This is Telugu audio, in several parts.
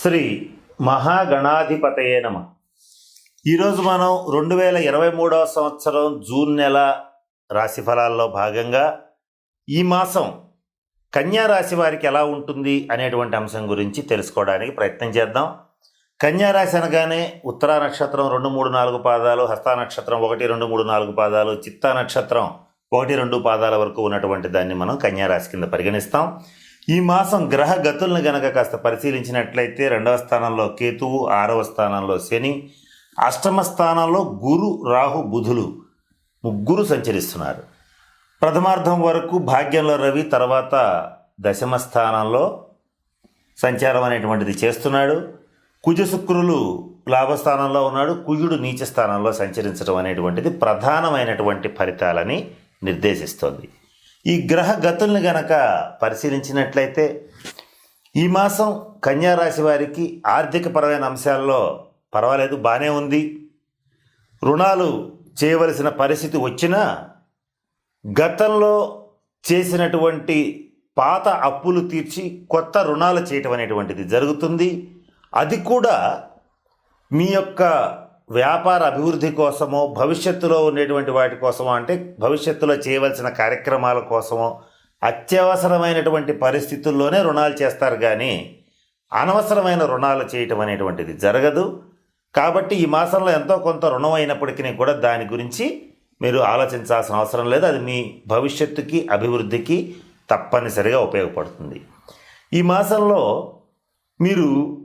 శ్రీ మహాగణాధిపతయే నమ. ఈరోజు మనం రెండు వేల ఇరవై మూడవ సంవత్సరం జూన్ నెల రాశి ఫలాల్లో భాగంగా ఈ మాసం కన్యా రాశి వారికి ఎలా ఉంటుంది అనేటువంటి అంశం గురించి తెలుసుకోవడానికి ప్రయత్నం చేద్దాం. కన్యా రాశి అనగానే ఉత్తరా నక్షత్రం రెండు మూడు నాలుగు పాదాలు హస్తా నక్షత్రం ఒకటి రెండు మూడు నాలుగు పాదాలు చిత్తా నక్షత్రం ఒకటి రెండు పాదాల వరకు ఉన్నటువంటి దాన్ని మనం కన్యా రాశి కింద పరిగణిస్తాం. ఈ మాసం గ్రహ గతులను గనక కాస్త పరిశీలించినట్లయితే రెండవ స్థానంలో కేతువు ఆరవ స్థానంలో శని అష్టమ స్థానంలో గురు రాహు బుధులు ముగ్గురు సంచరిస్తున్నారు. ప్రథమార్థం వరకు భాగ్యంలో రవి తర్వాత దశమ స్థానంలో సంచారం అనేటువంటిది చేస్తున్నాడు. కుజ శుక్రులు లాభస్థానంలో ఉన్నాడు. కుజుడు నీచ స్థానంలో సంచరించడం అనేటువంటిది ప్రధానమైనటువంటి ఫలితాలని నిర్దేశిస్తోంది. ఈ గ్రహ గతుల్ని గనక పరిశీలించినట్లయితే ఈ మాసం కన్యా రాశి వారికి ఆర్థికపరమైన అంశాల్లో పర్వాలేదు బాగానే ఉంది. రుణాలు చేయవలసిన పరిస్థితి వచ్చినా గతంలో చేసినటువంటి పాత అప్పులు తీర్చి కొత్త రుణాలు చేయటం అనేటువంటిది జరుగుతుంది. అది కూడా మీ యొక్క వ్యాపార అభివృద్ధి కోసమో భవిష్యత్తులో ఉండేటువంటి వాటి కోసమో అంటే భవిష్యత్తులో చేయవలసిన కార్యక్రమాల కోసమో అత్యవసరమైనటువంటి పరిస్థితుల్లోనే రుణాలు చేస్తారు కానీ అనవసరమైన రుణాలు చేయటం అనేటువంటిది జరగదు. కాబట్టి ఈ మాసంలో ఎంతో కొంత రుణం అయినప్పటికీ కూడా దాని గురించి మీరు ఆలోచించాల్సిన అవసరం లేదు. అది మీ భవిష్యత్తుకి అభివృద్ధికి తప్పనిసరిగా ఉపయోగపడుతుంది. ఈ మాసంలో మీరు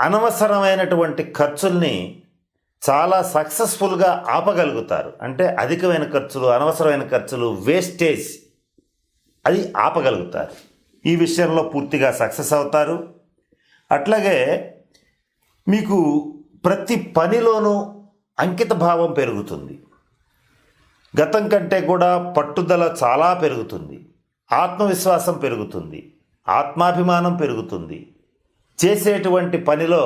అనవసరమైనటువంటి ఖర్చుల్ని చాలా సక్సెస్ఫుల్గా ఆపగలుగుతారు. అంటే అధికమైన ఖర్చులు అనవసరమైన ఖర్చులు వేస్టేజ్ అది ఆపగలుగుతారు. ఈ విషయంలో పూర్తిగా సక్సెస్ అవుతారు. అట్లాగే మీకు ప్రతి పనిలోనూ అంకిత భావం పెరుగుతుంది. గతం కంటే కూడా పట్టుదల చాలా పెరుగుతుంది. ఆత్మవిశ్వాసం పెరుగుతుంది. ఆత్మాభిమానం పెరుగుతుంది. చేసేటువంటి పనిలో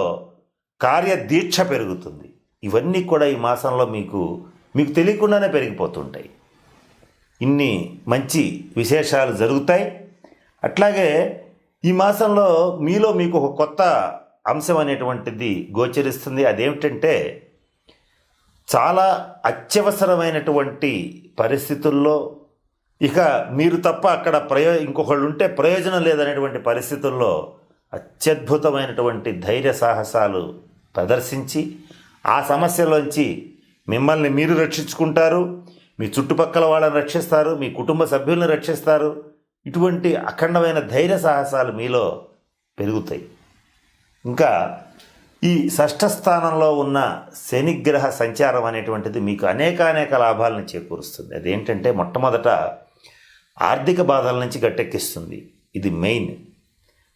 కార్యదీక్ష పెరుగుతుంది. ఇవన్నీ కూడా ఈ మాసంలో మీకు మీకు తెలియకుండానే పెరిగిపోతుంటాయి. ఇన్ని మంచి విశేషాలు జరుగుతాయి. అట్లాగే ఈ మాసంలో మీలో మీకు ఒక కొత్త అంశం అనేటువంటిది గోచరిస్తుంది. అదేమిటంటే చాలా అత్యవసరమైనటువంటి పరిస్థితుల్లో ఇక మీరు తప్ప అక్కడ ప్రయో ఇంకొకళ్ళు ఉంటే ప్రయోజనం లేదనేటువంటి పరిస్థితుల్లో అత్యద్భుతమైనటువంటి ధైర్య సాహసాలు ప్రదర్శించి ఆ సమస్యలోంచి మిమ్మల్ని మీరు రక్షించుకుంటారు మీ చుట్టుపక్కల వాళ్ళని రక్షిస్తారు మీ కుటుంబ సభ్యులను రక్షిస్తారు. ఇటువంటి అఖండమైన ధైర్య సాహసాలు మీలో పెరుగుతాయి. ఇంకా ఈ షష్ఠ స్థానంలో ఉన్న శనిగ్రహ సంచారం అనేటువంటిది మీకు అనేక అనేక లాభాలను చేకూరుస్తుంది. అదేంటంటే మొట్టమొదట ఆర్థిక బాధల నుంచి గట్టెక్కిస్తుంది. ఇది మెయిన్.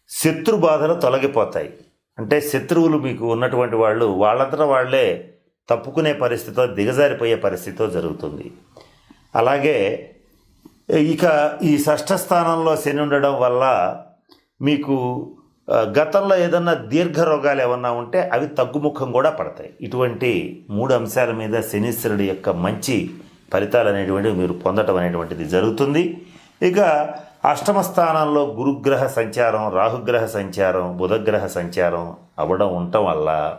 శత్రు బాధలు తొలగిపోతాయి. అంటే శత్రువులు మీకు ఉన్నటువంటి వాళ్ళు వాళ్ళంతటా వాళ్ళే తప్పుకునే పరిస్థితితో దిగజారిపోయే పరిస్థితితో జరుగుతుంది. అలాగే ఇక ఈ షష్ఠ స్థానంలో శని ఉండడం వల్ల మీకు గతంలో ఏదన్నా దీర్ఘ రోగాలు ఏమన్నా ఉంటే అవి తగ్గుముఖం కూడా పడతాయి. ఇటువంటి మూడు అంశాల మీద శనీశ్వరుడి యొక్క మంచి ఫలితాలు అనేటువంటివి మీరు పొందటం అనేటువంటిది జరుగుతుంది. ఇక అష్టమ స్థానంలో గురుగ్రహ సంచారం రాహుగ్రహ సంచారం బుధగ్రహ సంచారం అవ్వడం ఉండటం వల్ల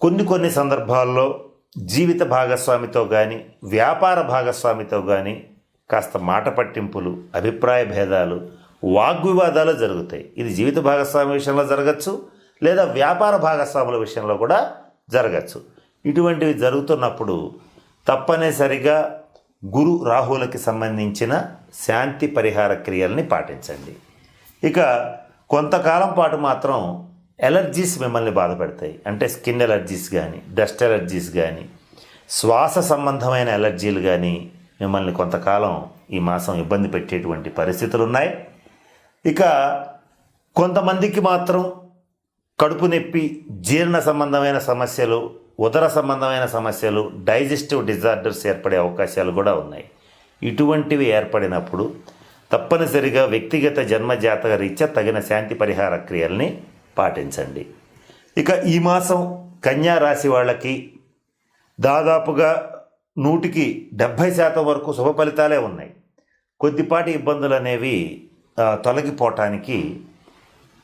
కొన్ని కొన్ని సందర్భాల్లో జీవిత భాగస్వామితో కానీ వ్యాపార భాగస్వామితో కానీ కాస్త మాట పట్టింపులు అభిప్రాయ భేదాలు వాగ్వివాదాలు జరుగుతాయి. ఇది జీవిత భాగస్వామి విషయంలో జరగచ్చు లేదా వ్యాపార భాగస్వాముల విషయంలో కూడా జరగచ్చు. ఇటువంటివి జరుగుతున్నప్పుడు తప్పనిసరిగా గురు రాహులకి సంబంధించిన శాంతి పరిహార క్రియల్ని పాటించండి. ఇక కొంతకాలం పాటు మాత్రం ఎలర్జీస్ మిమ్మల్ని బాధపెడతాయి అంటే స్కిన్ ఎలర్జీస్ కానీ డస్ట్ ఎలర్జీస్ కానీ శ్వాస సంబంధమైన ఎలర్జీలు కానీ మిమ్మల్ని కొంతకాలం ఈ మాసం ఇబ్బంది పెట్టేటువంటి పరిస్థితులు ఉన్నాయి ఇక కొంతమందికి మాత్రం కడుపు నొప్పి జీర్ణ సంబంధమైన సమస్యలు ఉదర సంబంధమైన సమస్యలు డైజెస్టివ్ డిజార్డర్స్ ఏర్పడే అవకాశాలు కూడా ఉన్నాయి. ఇటువంటివి ఏర్పడినప్పుడు తప్పనిసరిగా వ్యక్తిగత జన్మజాతక రీత్యా తగిన శాంతి పరిహార క్రియల్ని పాటించండి. ఇక ఈ మాసం కన్యా రాశి వాళ్ళకి దాదాపుగా నూటికి డెబ్భై శాతం వరకు శుభ ఫలితాలే ఉన్నాయి. కొద్దిపాటి ఇబ్బందులు అనేవి తొలగిపోవటానికి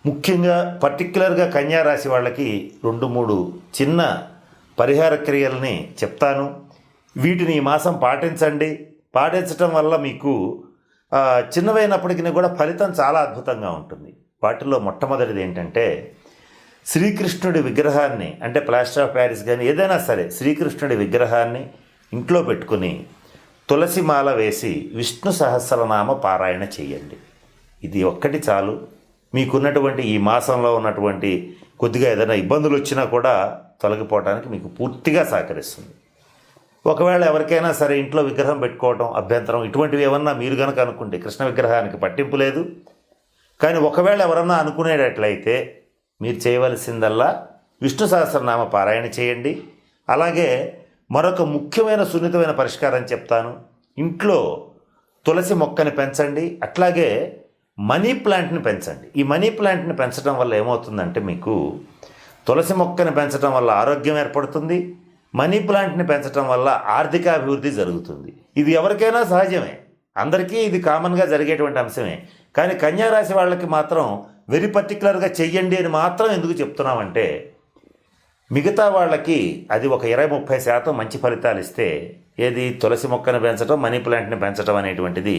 ముఖ్యంగా పర్టిక్యులర్గా కన్యా రాశి వాళ్ళకి రెండు మూడు చిన్న పరిహార క్రియల్ని చెప్తాను. వీటిని ఈ మాసం పాటించండి. పాటించటం వల్ల మీకు చిన్నవైనప్పటికీ కూడా ఫలితం చాలా అద్భుతంగా ఉంటుంది. వాటిలో మొట్టమొదటిది ఏంటంటే శ్రీకృష్ణుడి విగ్రహాన్ని అంటే ప్లాస్టర్ ఆఫ్ ప్యారిస్ కానీ ఏదైనా సరే శ్రీకృష్ణుడి విగ్రహాన్ని ఇంట్లో పెట్టుకుని తులసి మాల వేసి విష్ణు సహస్రనామ పారాయణ చేయండి. ఇది ఒక్కటి చాలు. మీకున్నటువంటి ఈ మాసంలో ఉన్నటువంటి కొద్దిగా ఏదైనా ఇబ్బందులు వచ్చినా కూడా తొలగిపోవడానికి మీకు పూర్తిగా సహకరిస్తుంది. ఒకవేళ ఎవరికైనా సరే ఇంట్లో విగ్రహం పెట్టుకోవడం అభ్యంతరం ఇటువంటివి ఏమన్నా మీరు కనుక అనుకుంటే కృష్ణ విగ్రహానికి పట్టింపు లేదు. కానీ ఒకవేళ ఎవరన్నా అనుకునేటట్లయితే మీరు చేయవలసిందల్లా విష్ణు సహస్రనామ పారాయణ చేయండి. అలాగే మరొక ముఖ్యమైన సున్నితమైన పరిష్కారం చెప్తాను. ఇంట్లో తులసి మొక్కని పెంచండి. అట్లాగే మనీ ప్లాంట్ని పెంచండి. ఈ మనీ ప్లాంట్ని పెంచడం వల్ల ఏమవుతుందంటే మీకు తులసి మొక్కని పెంచడం వల్ల ఆరోగ్యం ఏర్పడుతుంది మనీ ప్లాంట్ని పెంచడం వల్ల ఆర్థిక అభివృద్ధి జరుగుతుంది. ఇది ఎవరికైనా సహజమే. అందరికీ ఇది కామన్గా జరిగేటువంటి అంశమే. కానీ కన్యా రాశి వాళ్ళకి మాత్రం వెరీ పర్టికులర్గా చెయ్యండి అని మాత్రం ఎందుకు చెప్తున్నామంటే మిగతా వాళ్ళకి అది ఒక ఇరవై ముప్పై శాతం మంచి ఫలితాలు ఇస్తే ఏది తులసి మొక్కను పెంచడం మనీ ప్లాంట్ని పెంచడం అనేటువంటిది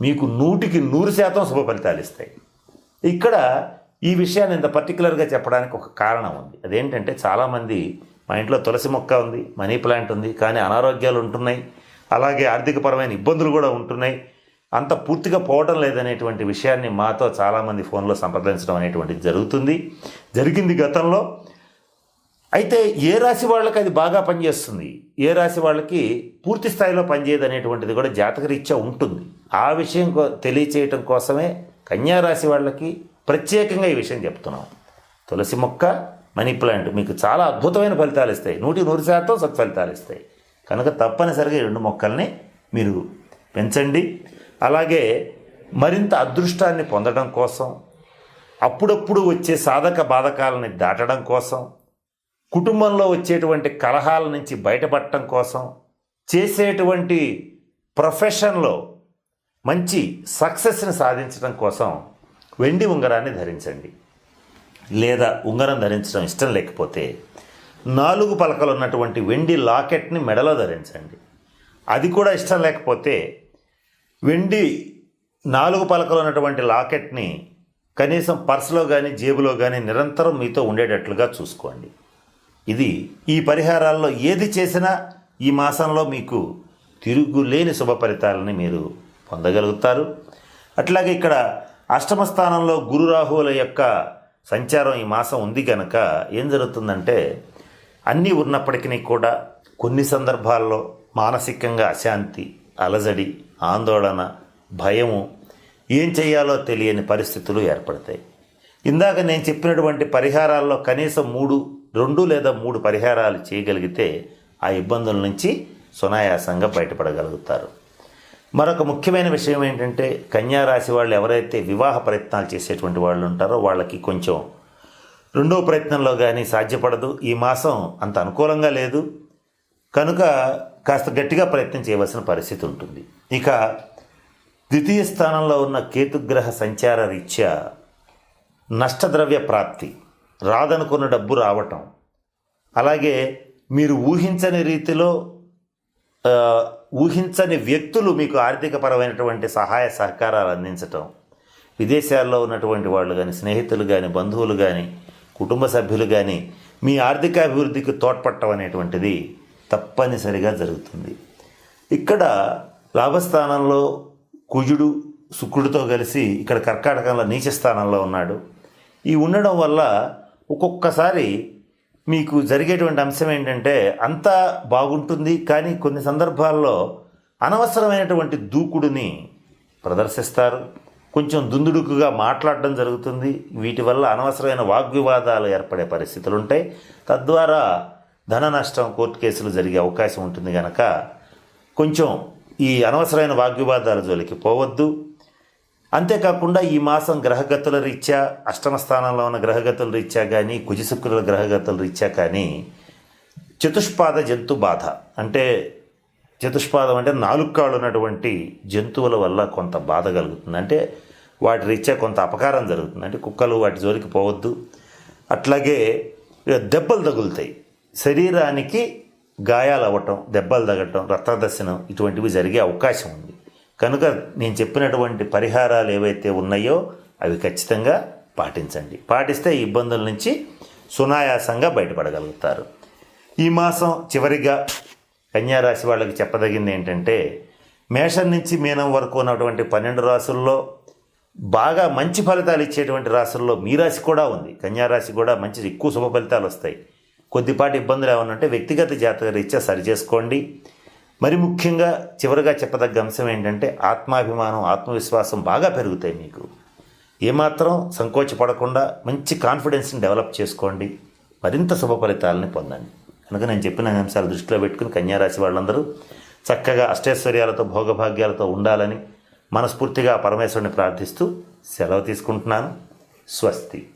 మీకు నూటికి నూరు శాతం శుభ ఫలితాలు ఇస్తాయి. ఇక్కడ ఈ విషయాన్ని ఇంత పర్టికులర్గా చెప్పడానికి ఒక కారణం ఉంది. అదేంటంటే చాలామంది మా ఇంట్లో తులసి మొక్క ఉంది మనీ ప్లాంట్ ఉంది కానీ అనారోగ్యాలు ఉంటున్నాయి అలాగే ఆర్థికపరమైన ఇబ్బందులు కూడా ఉంటున్నాయి. అంత పూర్తిగా పోవడం లేదనేటువంటి విషయాన్ని మాతో చాలామంది ఫోన్లో సంప్రదించడం అనేటువంటిది జరుగుతుంది. జరిగింది గతంలో. అయితే ఏ రాశి వాళ్ళకి అది బాగా పనిచేస్తుంది? ఏ రాశి వాళ్ళకి పూర్తి స్థాయిలో పనిచేయదు అనేటువంటిది కూడా జాతకరీత్యా ఉంటుంది. ఆ విషయం కో- తెలియచేయటం కోసమే కన్యా రాశి వాళ్ళకి ప్రత్యేకంగా ఈ విషయం చెప్తున్నాం. తులసి మొక్క మనీ ప్లాంట్ మీకు చాలా అద్భుతమైన ఫలితాలు ఇస్తాయి. నూటి నూరు శాతం సత్ఫలితాలు ఇస్తాయి. కనుక తప్పనిసరిగా ఈ రెండు మొక్కల్ని మీరు పెంచండి. అలాగే మరింత అదృష్టాన్ని పొందడం కోసం అప్పుడప్పుడు వచ్చే సాధక బాధకాలని దాటడం కోసం కుటుంబంలో వచ్చేటువంటి కలహాల నుంచి బయటపడటం కోసం చేసేటువంటి ప్రొఫెషన్లో మంచి సక్సెస్ని సాధించడం కోసం వెండి ఉంగరాన్ని ధరించండి. లేదా ఉంగరం ధరించడం ఇష్టం లేకపోతే నాలుగు పలకలు ఉన్నటువంటి వెండి లాకెట్ని మెడలో ధరించండి. అది కూడా ఇష్టం లేకపోతే వెండి నాలుగు పలకలు ఉన్నటువంటి లాకెట్ని కనీసం పర్సులో కానీ జేబులో కానీ నిరంతరం మీతో ఉండేటట్లుగా చూసుకోండి. ఇది ఈ పరిహారాల్లో ఏది చేసినా ఈ మాసంలో మీకు తిరుగులేని శుభ ఫలితాలని మీరు పొందగలుగుతారు. అట్లాగే ఇక్కడ అష్టమ స్థానంలో గురు రాహువుల యొక్క సంచారం ఈ మాసం ఉంది కనుక ఏం జరుగుతుందంటే అన్నీ ఉన్నప్పటికీ కూడా కొన్ని సందర్భాల్లో మానసికంగా అశాంతి అలజడి ఆందోళన భయము ఏం చేయాలో తెలియని పరిస్థితులు ఏర్పడతాయి. ఇందాక నేను చెప్పినటువంటి పరిహారాల్లో కనీసం మూడు రెండు లేదా మూడు పరిహారాలు చేయగలిగితే ఆ ఇబ్బందుల నుంచి సునాయాసంగా బయటపడగలుగుతారు. మరొక ముఖ్యమైన విషయం ఏంటంటే కన్యా రాశి వాళ్ళు ఎవరైతే వివాహ ప్రయత్నాలు చేసేటువంటి వాళ్ళు ఉంటారో వాళ్ళకి కొంచెం రెండో ప్రయత్నంలో కానీ సాధ్యపడదు. ఈ మాసం అంత అనుకూలంగా లేదు. కనుక కాస్త గట్టిగా ప్రయత్నం చేయవలసిన పరిస్థితి ఉంటుంది. ఇక ద్వితీయ స్థానంలో ఉన్న కేతుగ్రహ సంచార రీత్యా నష్టద్రవ్య ప్రాప్తి రాదనుకున్న డబ్బు రావటం అలాగే మీరు ఊహించని రీతిలో ఊహించని వ్యక్తులు మీకు ఆర్థికపరమైనటువంటి సహాయ సహకారాలు అందించటం విదేశాల్లో ఉన్నటువంటి వాళ్ళు కానీ స్నేహితులు కానీ బంధువులు కానీ కుటుంబ సభ్యులు కానీ మీ ఆర్థిక అభివృద్ధికి తోడ్పడటం అనేటువంటిది తప్పనిసరిగా జరుగుతుంది. ఇక్కడ లాభస్థానంలో కుజుడు శుక్రుడితో కలిసి ఇక్కడ కర్కాటకంలో నీచ స్థానంలో ఉన్నాడు. ఈ ఉండడం వల్ల ఒక్కొక్కసారి మీకు జరిగేటువంటి అంశం ఏంటంటే అంతా బాగుంటుంది కానీ కొన్ని సందర్భాల్లో అనవసరమైనటువంటి దూకుడుని ప్రదర్శిస్తారు. కొంచెం దుందుడుకుగా మాట్లాడడం జరుగుతుంది. వీటి వల్ల అనవసరమైన వాగ్వివాదాలు ఏర్పడే పరిస్థితులు ఉంటాయి తద్వారా ధన నష్టం కోర్టు కేసులు జరిగే అవకాశం ఉంటుంది కనుక కొంచెం ఈ అనవసరమైన వాగ్వివాదాల జోలికి పోవద్దు. అంతేకాకుండా ఈ మాసం గ్రహగతుల రీత్యా అష్టమ స్థానంలో ఉన్న గ్రహగతుల రీత్యా కానీ కుజశుక్రుల గ్రహగతుల రీత్యా కానీ చతుష్పాద జంతు బాధ. అంటే చతుష్పాదం అంటే నాలుగు కాళ్ళు ఉన్నటువంటి జంతువుల వల్ల కొంత బాధ కలుగుతుంది. అంటే వాటి రీత్యా కొంత అపకారం జరుగుతుంది. అంటే కుక్కలు వాటి జోలికి పోవద్దు. అట్లాగే ఇక దెబ్బలు తగులుతాయి. శరీరానికి గాయాలు అవ్వటం దెబ్బలు తగ్గటం రక్తదర్శనం ఇటువంటివి జరిగే అవకాశం ఉంది. కనుక నేను చెప్పినటువంటి పరిహారాలు ఏవైతే ఉన్నాయో అవి ఖచ్చితంగా పాటించండి. పాటిస్తే ఈ ఇబ్బందుల నుంచి సునాయాసంగా బయటపడగలుగుతారు. ఈ మాసం చివరిగా కన్యా రాశి వాళ్ళకి చెప్పదగింది ఏంటంటే మేషం నుంచి మీనం వరకు ఉన్నటువంటి పన్నెండు రాసుల్లో బాగా మంచి ఫలితాలు ఇచ్చేటువంటి రాసుల్లో మీ రాశి కూడా ఉంది. కన్యారాశి కూడా మంచి ఎక్కువ శుభ ఫలితాలు వస్తాయి. కొద్దిపాటి ఇబ్బందులు ఏమన్నా ఉంటే వ్యక్తిగత జాతక రీత్యా సరి చేసుకోండి. మరి ముఖ్యంగా చివరిగా చెప్పదగ్గ అంశం ఏంటంటే ఆత్మాభిమానం ఆత్మవిశ్వాసం బాగా పెరుగుతాయి మీకు. ఏమాత్రం సంకోచపడకుండా మంచి కాన్ఫిడెన్స్ని డెవలప్ చేసుకోండి. మరింత శుభ ఫలితాలని పొందండి. కనుక నేను చెప్పిన అంశాలు దృష్టిలో పెట్టుకుని కన్యారాశి వాళ్ళందరూ చక్కగా అష్టైశ్వర్యాలతో భోగభాగ్యాలతో ఉండాలని మనస్ఫూర్తిగా పరమేశ్వరుని ప్రార్థిస్తూ సెలవు తీసుకుంటున్నాను. స్వస్తి.